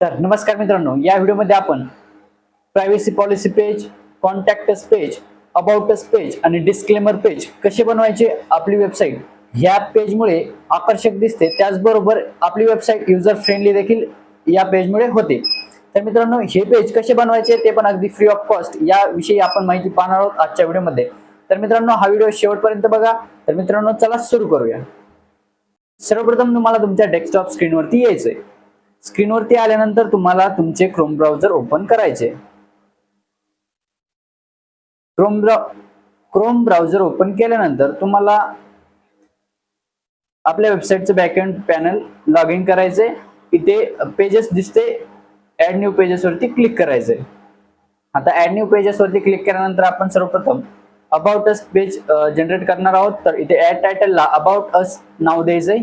तर नमस्कार मित्रांनो या व्हिडिओमध्ये आपण privacy policy page contacts page about us page आणि डिस्क्लेमर पेज कसे बनवायचे आपली वेबसाईट ह्या पेजमुळे आकर्षक दिसते. त्याचबरोबर आपली वेबसाईट युजर फ्रेंडली देखील या पेजमुळे होते. तर मित्रांनो हे पेज कसे बनवायचे ते पण अगदी फ्री ऑफ कॉस्ट याविषयी आपण माहिती पाहणार आहोत आजच्या व्हिडिओमध्ये. तर मित्रांनो हा व्हिडिओ शेवटपर्यंत बघा. तर मित्रांनो चला सुरू करूया. सर्वप्रथम तुम्हाला तुमच्या डेस्कटॉप स्क्रीनवरती यायचंय. स्क्रीनवरती आल्यानंतर तुम्हाला तुमचे क्रोम ब्राउझर ओपन करायचे. क्रोम ब्राउ क्रोम ब्राउझर ओपन केल्यानंतर तुम्हाला आपल्या वेबसाईटचं बॅकएंड पॅनल लॉग इन करायचे. इथे पेजेस दिसते ऍड न्यू पेजेस वरती क्लिक करायचे. आता ऍड न्यू पेजेस वरती क्लिक केल्यानंतर आपण सर्वप्रथम अबाउट अस पेज जनरेट करणार आहोत. तर इथे ऍड टायटलला अबाउट अस नाव द्यायचंय.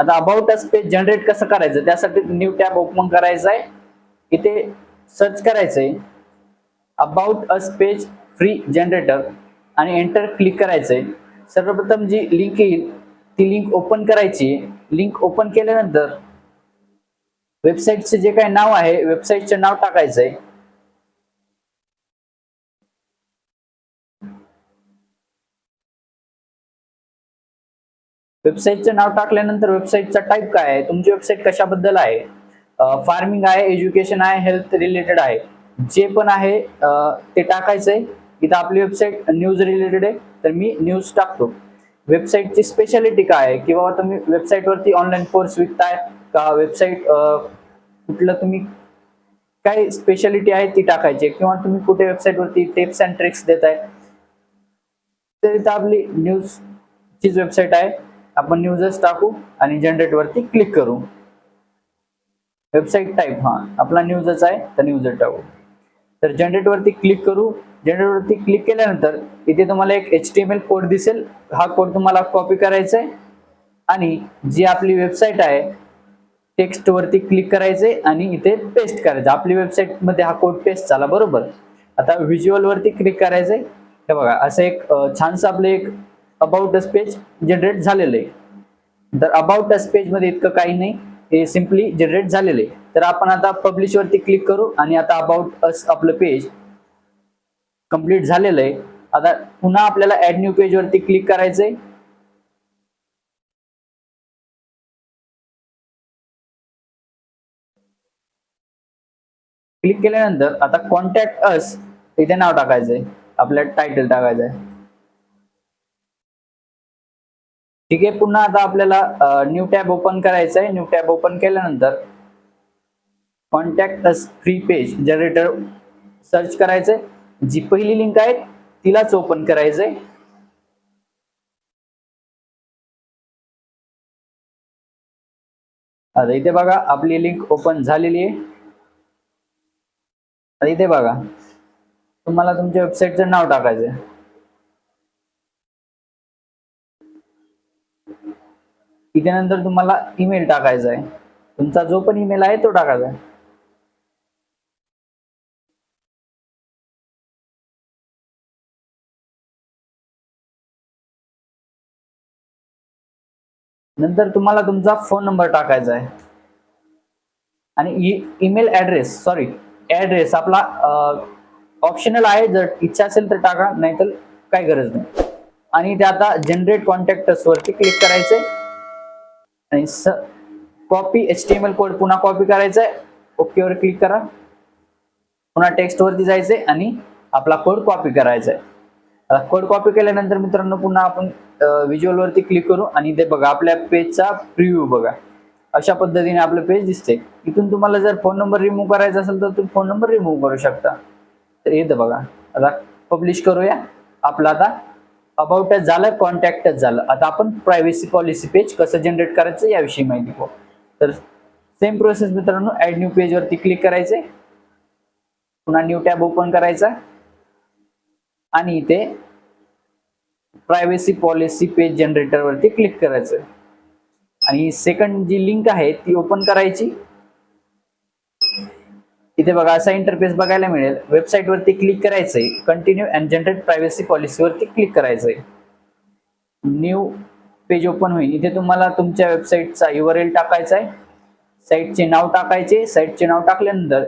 आता अबाउट अस पेज जनरेट कसं करायचं? त्यासाठी न्यू टॅब ओपन करायचा आहे इथे सर्च करायचंय. About us page free generator आणि एंटर क्लिक करायचंय. सर्वप्रथम जी लिंक येईल ती लिंक ओपन करायची लिंक ओपन केल्यानंतर वेबसाईटचे जे काही नाव आहे वेबसाईटचे नाव टाकायचंय. वेबसाईटचं नाव टाकल्यानंतर वेबसाईटचा टाईप काय आहे? तुमची वेबसाईट कशाबद्दल आहे? फार्मिंग आहे एज्युकेशन आहे हेल्थ रिलेटेड आहे. जे पण आहे ते ते टाकायचंय. इथं आपली वेबसाईट न्यूज रिलेटेड आहे. तर मी न्यूज टाकतो. वेबसाईटची स्पेशालिटी काय आहे? किंवा तुम्ही वेबसाईटवरती ऑनलाईन कोर्स विकताय का? वेबसाईट कुठलं तुम्ही काय स्पेशालिटी आहे ती टाकायची किंवा तुम्ही कुठे वेबसाईटवरती टिप्स अँड ट्रिक्स देताय? तर इथं आपली न्यूज चीच वेबसाईट आहे. आपण न्यूजच टाकू आणि जनरेट वरती क्लिक करू. वेबसाईट टाईप हा. आपला न्यूजच आहे तर न्यूजच टाकू. तर जनरेट वरती क्लिक करू. जनरेट वरती क्लिक केल्यानंतर इथे तुम्हाला एक H T M L code दिसेल. हा कोड तुम्हाला कॉपी करायचा आहे. आणि जी आपली वेबसाईट आहे टेक्स्ट वरती क्लिक करायचे आणि इथे पेस्ट करायचं आपली वेबसाईटमध्ये हा कोड पेस्ट झाला बरोबर? आता व्हिज्युअल वरती क्लिक करायचंय हे बघा असं एक छानसं आपलं एक अबाउट अस पेज जनरेट झालेलं आहे. तर अबाउट अस पेजमध्ये इतकं काही नाही. हे सिम्पली जनरेट झालेलं आहे. तर आपण आता पब्लिश वरती क्लिक करू आणि आता अबाउट अस आपलं पेज कंप्लीट झालेलं आहे. आता पुन्हा आपल्याला ऍड न्यू पेज वरती क्लिक करायचंय. क्लिक केल्यानंतर आता कॉन्टॅक्ट अस इथे नाव टाकायचंय. आपल्या टायटल टाकायचंय. ठीक आहे पुन्हा आता आपल्याला न्यू टॅब ओपन करायचं आहे न्यू टॅब ओपन केल्यानंतर contact us free page generator search करायचंय. जी पहिली लिंक आहे तिलाच ओपन करायचंय. आता इथे बघा आपली लिंक ओपन झालेली आहे. आता इथे बघा तुम्हाला तुमच्या वेबसाईटचं नाव टाकायचंय. त्याच्यानंतर इथे नंतर तुम्हाला ईमेल टाकायचा आहे. तुमचा जो पण ईमेल आहे तो टाकायचा आहे. नंतर तुम्हाला तुमचा फोन नंबर टाकायचा आहे. आणि ईमेल ऍड्रेस सॉरी ऍड्रेस आपला ऑप्शनल आहे. जर इच्छा असेल तर टाका नाहीतर काय गरज नाही. आणि ते आता जनरेट कॉन्टॅक्टस वरती क्लिक आहे आणि स copy H T M L code पुन्हा कॉपी करायचा आहे ओकेवर क्लिक करा. पुन्हा टेक्स्ट वरती जायचंय आणि आपला कोड कॉपी करायचा आहे आता कोड कॉपी केल्यानंतर मित्रांनो पुन्हा आपण व्हिज्युअलवरती क्लिक करू आणि ते बघा आपल्या पेजचा प्रिव्ह्यू बघा. अशा पद्धतीने आपलं पेज दिसते इथून तुम्हाला जर फोन नंबर रिमूव्ह करायचा असेल तर तुम्ही फोन नंबर रिमूव्ह करू शकता. तर येतं बघा आता पब्लिश करूया. आपला आता अबाउटच झालं कॉन्टॅक्टच झालं. आता आपण प्रायव्हसी पॉलिसी पेज कसं जनरेट करायचं याविषयी माहिती पाहू. तर सेम प्रोसेस मित्रांनो ऍड न्यू पेज वरती क्लिक करायचे. पुन्हा न्यू टॅब ओपन करायचा. आणि इथे प्रायव्हसी पॉलिसी पेज जनरेटर वरती क्लिक करायचं. आणि सेकंड जी लिंक आहे ती ओपन करायची. इथे बघा असा इंटरफेस बघायला मिळेल. वेबसाईट वरती क्लिक करायचंय. Continue and generate privacy policy वरती क्लिक करायचंय. न्यू पेज ओपन होईल. इथे तुम्हाला तुमच्या वेबसाईटचा युआर एल टाकायचा आहे साईटचे नाव टाकायचे. साईटचे नाव टाकल्यानंतर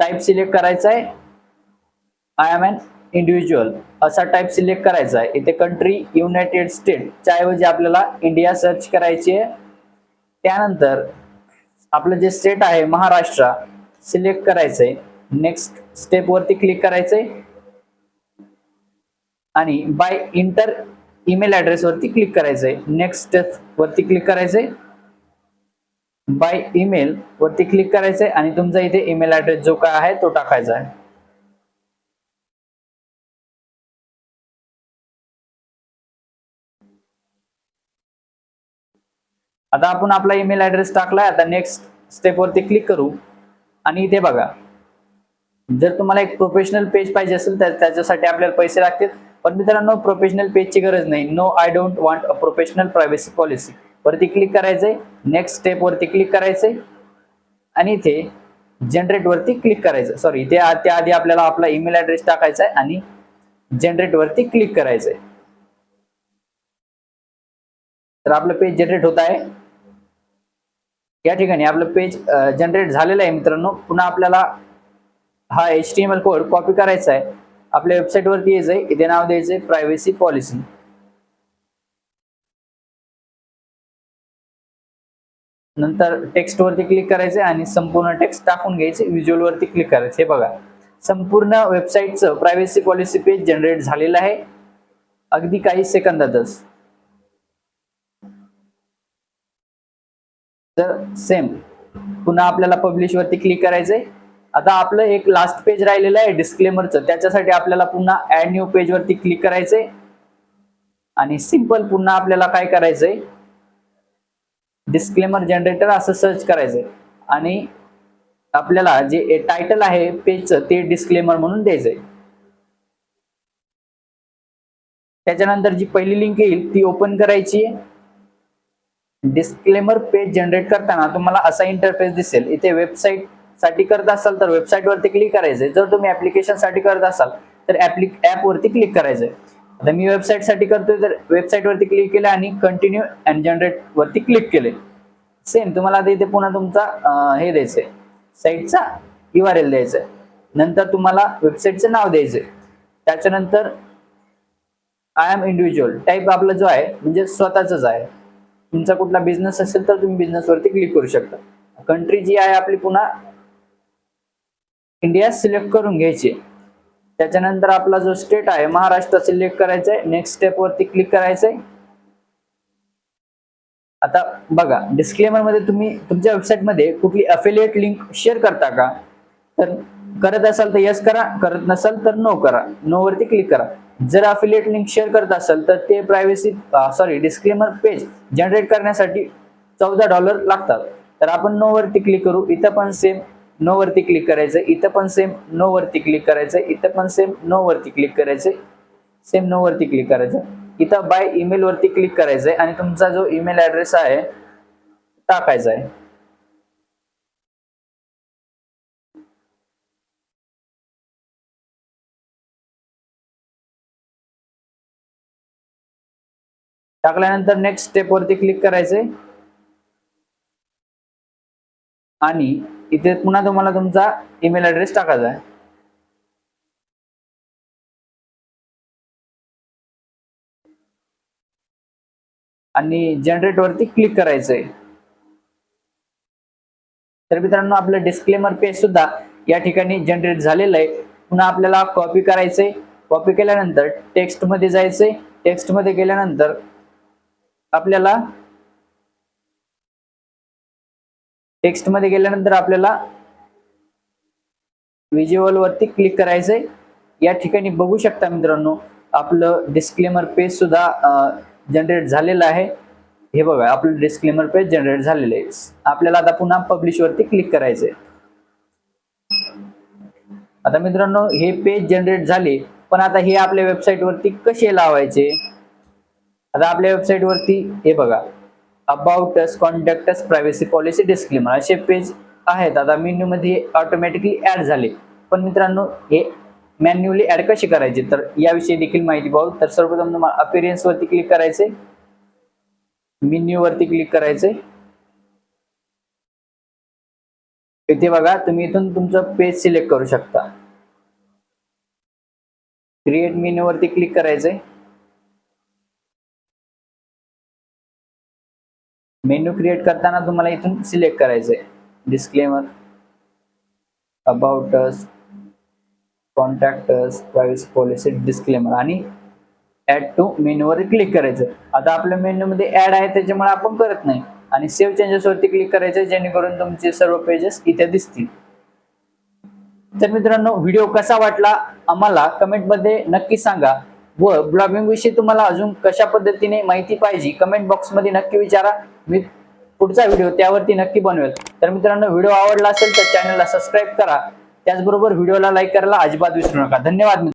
टाईप सिलेक्ट करायचा आहे आय एम एन इंडिव्हिज्युअल असा टाईप सिलेक्ट करायचा आहे इथे कंट्री युनायटेड स्टेटच्या ऐवजी आपल्याला इंडिया सर्च करायची आहे त्यानंतर आपलं जे स्टेट आहे महाराष्ट्र सिलेक्ट करायचंय. नेक्स्ट नेक्स्ट स्टेपवरती क्लिक करायचंय. आणि बाय इंटर ईमेल ऍड्रेस वरती क्लिक करायचंय. नेक्स्ट स्टेप वरती क्लिक करायचंय. बाय ईमेल वरती क्लिक करायचंय आणि तुमचा इथे ईमेल ऍड्रेस जो काय आहे तो टाकायचा आहे. आता आपण आपला ईमेल ऍड्रेस टाकलाय. आता नेक्स्ट स्टेप वरती क्लिक करू. आणि इथे बघा. जर तुम्हाला एक प्रोफेशनल पेज पाहिजे असेल तर त्याच्यासाठी आपल्याला पैसे लागतील. पण मित्रांनो प्रोफेशनल पेजची गरज नाही. No I don't want a professional privacy policy वरती क्लिक करायचंय. नेक्स्ट स्टेप वरती क्लिक करायचंय. आणि इथे जनरेट वरती क्लिक करायचं सॉरी ते त्याआधी आपल्याला आपला ईमेल ऍड्रेस टाकायचा आहे आणि जनरेट वरती क्लिक करायचंय. तर आपलं पेज जनरेट होत आहे. या ठिकाणी आपलं पेज जनरेट झालेलं आहे मित्रांनो. पुन्हा आपल्याला हा H T M L code copy करायचा आहे. आपल्या वेबसाईटवरती यायचं यायचंय इथे नाव द्यायचंय प्रायव्हसी पॉलिसी नंतर टेक्स्ट वरती क्लिक करायचे आणि संपूर्ण टेक्स्ट टाकून घ्यायचे व्हिज्युअल वरती क्लिक करायचे हे बघा. संपूर्ण वेबसाईटचं प्रायव्हसी पॉलिसी पेज जनरेट झालेलं आहे. अगदी काही सेकंदातच. तर सेम पुन्हा आपल्याला पब्लिश वरती क्लिक करायचंय. आता आपलं एक लास्ट पेज राहिलेलं आहे डिस्क्लेमरचं त्याच्यासाठी आपल्याला पुन्हा ऍड न्यू पेज वरती क्लिक करायचंय. आणि सिंपल पुन्हा आपल्याला काय करायचंय? डिस्क्लेमर जनरेटर असं सर्च करायचंय. आणि आपल्याला जे टायटल आहे पेजचं ते डिस्क्लेमर म्हणून द्यायचंय. त्याच्यानंतर जी पहिली लिंक येईल ती ओपन करायची डिस्क्लेमर पेज जनरेट करताना तुम्हाला असा इंटरफेस दिसेल. इथे वेबसाईटसाठी करत असाल तर वेबसाईट वरती क्लिक करायचंय. जर तुम्ही ऍप्लिकेशनसाठी करत असाल तर ऍप वरती क्लिक करायचंय. आता मी वेबसाईटसाठी करतोय तर वेबसाईट वरती क्लिक केलं आणि कंटिन्यू अँड जनरेट वरती क्लिक केले सेम तुम्हाला आता इथे पुन्हा तुमचा हे द्यायचंय. साईटचा यू आर एल द्यायचंय. नंतर तुम्हाला वेबसाईटचं नाव द्यायचंय. त्याच्यानंतर आय एम इंडिव्हिज्युअल टाईप आपला जो आहे म्हणजे स्वतःच आहे. तुमचा कुठला बिझनेस असेल तर तुम्ही बिझनेसवरती क्लिक करू शकता. कंट्री जी आहे आपली पुन्हा इंडिया सिलेक्ट करून घ्यायची. त्याच्यानंतर आपला जो स्टेट आहे महाराष्ट्र सिलेक्ट करायचा आहे नेक्स्ट स्टेप वरती क्लिक करायचंय. आता बघा डिस्क्लेमरमध्ये तुम्ही तुमच्या वेबसाईटमध्ये कुठली अफिलिएट लिंक शेअर करता का? तर करत असाल तर यस करा करत नसाल तर नो करा. नो वरती क्लिक करा. जर अफिलिएट लिंक शेअर करत असाल तर ते privacy sorry disclaimer page generate करण्यासाठी चौदा डॉलर लागतात. तर आपण नो वरती क्लिक करू इथं पण सेम नो वरती क्लिक करायचं इथं पण सेम नो वरती क्लिक करायचं इथं पण सेम नो वरती क्लिक करायचं सेम नो वरती क्लिक करायचं. इथं बाय ईमेल वरती क्लिक करायचंय आणि तुमचा जो ईमेल ऍड्रेस आहे टाकायचा आहे टाकल्यानंतर नेक्स्ट स्टेप वरती क्लिक करायचंय. आणि इथे पुन्हा तुम्हाला तुमचा ईमेल ऍड्रेस टाकायचा आहे. आणि जनरेट वरती क्लिक करायचंय. तर मित्रांनो आपलं डिस्क्लेमर पेज सुद्धा या ठिकाणी जनरेट झालेलं आहे. पुन्हा आपल्याला कॉपी करायचंय. कॉपी केल्यानंतर टेक्स्टमध्ये जायचंय. टेक्स्टमध्ये गेल्यानंतर आपल्याला टेक्स्टमध्ये गेल्यानंतर आपल्याला व्हिज्युअल वरती क्लिक करायचंय. या ठिकाणी बघू शकता मित्रांनो आपलं डिस्क्लेमर पेज सुद्धा जनरेट झालेलं आहे. हे बघा आपलं डिस्क्लेमर पेज जनरेट झालेलं आहे. आपल्याला आता पुन्हा पब्लिश वरती क्लिक करायचंय. आता मित्रांनो हे पेज जनरेट झाले पण आता हे आपल्या वेबसाईट वरती कसे लावायचे? आता आपल्या वेबसाईट वरती हे बघा. About us contact privacy policy disclaimer असे पेज आहेत. आता मेन्यू मध्ये ऑटोमॅटिकली ऍड झाले. पण मित्रांनो हे मॅन्युअली ऍड कशी करायचे? तर याविषयी देखील माहिती पाहू. तर सर्वप्रथम तुम्हाला अपिरियन्स वरती क्लिक करायचे मेन्यू वरती क्लिक करायचे इथे बघा तुम्ही इथून तुमचं पेज सिलेक्ट करू शकता. क्रिएट मेन्यू वरती क्लिक करायचंय. मेन्यू क्रिएट करताना तुम्हाला इथून सिलेक्ट करायचंय. Disclaimer about us contact us policy disclaimer आणि ऍड टू मेन्यूवर क्लिक करायचं. आता आपल्या मेन्यूमध्ये ऍड आहे त्याच्यामुळे आपण करत नाही. आणि सेव्ह चेंजेस वरती क्लिक करायचं जेणेकरून तुमचे सर्व पेजेस इथे दिसतील. तर मित्रांनो व्हिडिओ कसा वाटला आम्हाला कमेंटमध्ये नक्की सांगा. व ब्लॉगिंग विषयी तुम्हाला अजून कशा पद्धतीने माहिती पाहिजे कमेंट बॉक्समध्ये नक्की विचारा. मी पुढचा व्हिडिओ त्यावरती नक्की बनवेल. तर मित्रांनो व्हिडिओ आवडला असेल तर चॅनलला सबस्क्राईब करा. त्याचबरोबर व्हिडिओला लाईक करायला अजिबात विसरू नका. धन्यवाद